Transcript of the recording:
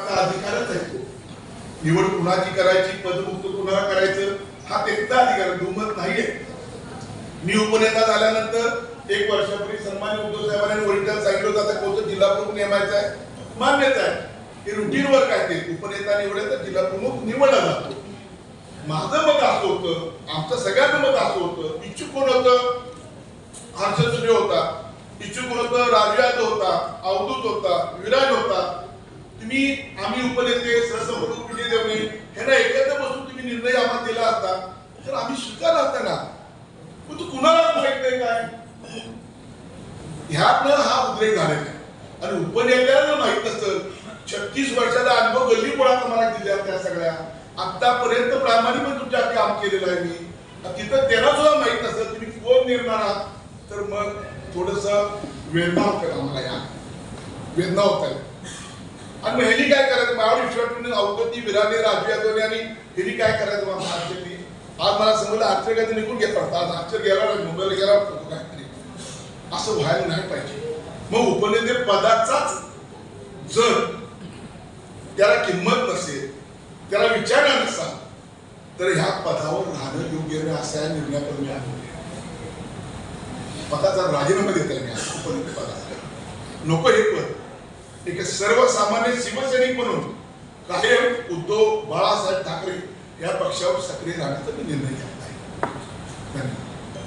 अधिकारच आहे तो. निवड कुणाची करायची पदमुक्त कुणाला करायचं हा त्यांचा अधिकार दुमत नाहीये. मी उपनेता झाल्यानंतर एक वर्षापूर्वी सन्मान्य उद्धव साहेबांनी वरिष्ठांना सांगितलं होतं आता कोणतं जिल्हा प्रमुख नेमायचा आहे? मान्यता आहे. हे रुटीन वर्क आहे ते? उपनेता निवडले तर जिल्हा प्रमुख निवडला जातो. माझं मत असं होतं आमचं सगळ्यांचं मत असं होतं इच्छुक कोण होतं? हर्ष सुरे होता. इच्छुक कोण होतं? राजू होता. अवधूत होता. विराज होता. तुम्ही आम्ही उपनेते सहसंप्रमुख विजय देवणे ह्यांना एकत्र बसून तुम्ही निर्णय आम्हाला दिला असता तर आम्ही स्वीकारला असता ना पण तू कुणाला माहीत नाही काय? ह्यातनं हा उद्रेक झालेला आहे. आणि उपनेत्याला माहीत असतं छत्तीस वर्षाचा अनुभव गल्ली मुळात तुम्हाला दिल्या त्या सगळ्या. आतापर्यंत प्रामाणिकपणे तुमच्या काम केलेलं आहे मी. तिथं त्याला सुद्धा माहीत नसतं तुम्ही कोण निर्माण आहात? तर मग थोडस वेदना होत आम्हाला या. वेदना होत आहे मग ह्यांनी काय करायचं? माझ्यावर अवगती विराने राजू यादवने आणि ह्यांनी काय करायचं? मला आश्चर्य. आज मला समजलं आश्चर्य काय निघून घेत पडतात आज आश्चर्य गेला नाही, मुंबईला गेला वाटतं काहीतरी. असं व्हायला नाही पाहिजे. मग उपनेते पदाचाच जर त्याला किंमत नसेल त्याला विचारला नसा तर ह्या पदावर राहणं योग्य नाही असा या निर्णयावर मी आलो पदाचा राजीनामा देत आहे मी उपनेते पदाचा. नको हे पद. एक सर्वसामान्य शिवसैनिक म्हणून कायम उद्धव बाळासाहेब ठाकरे या पक्षावर सक्रिय राहण्याचा मी निर्णय घेतला आहे. धन्यवाद.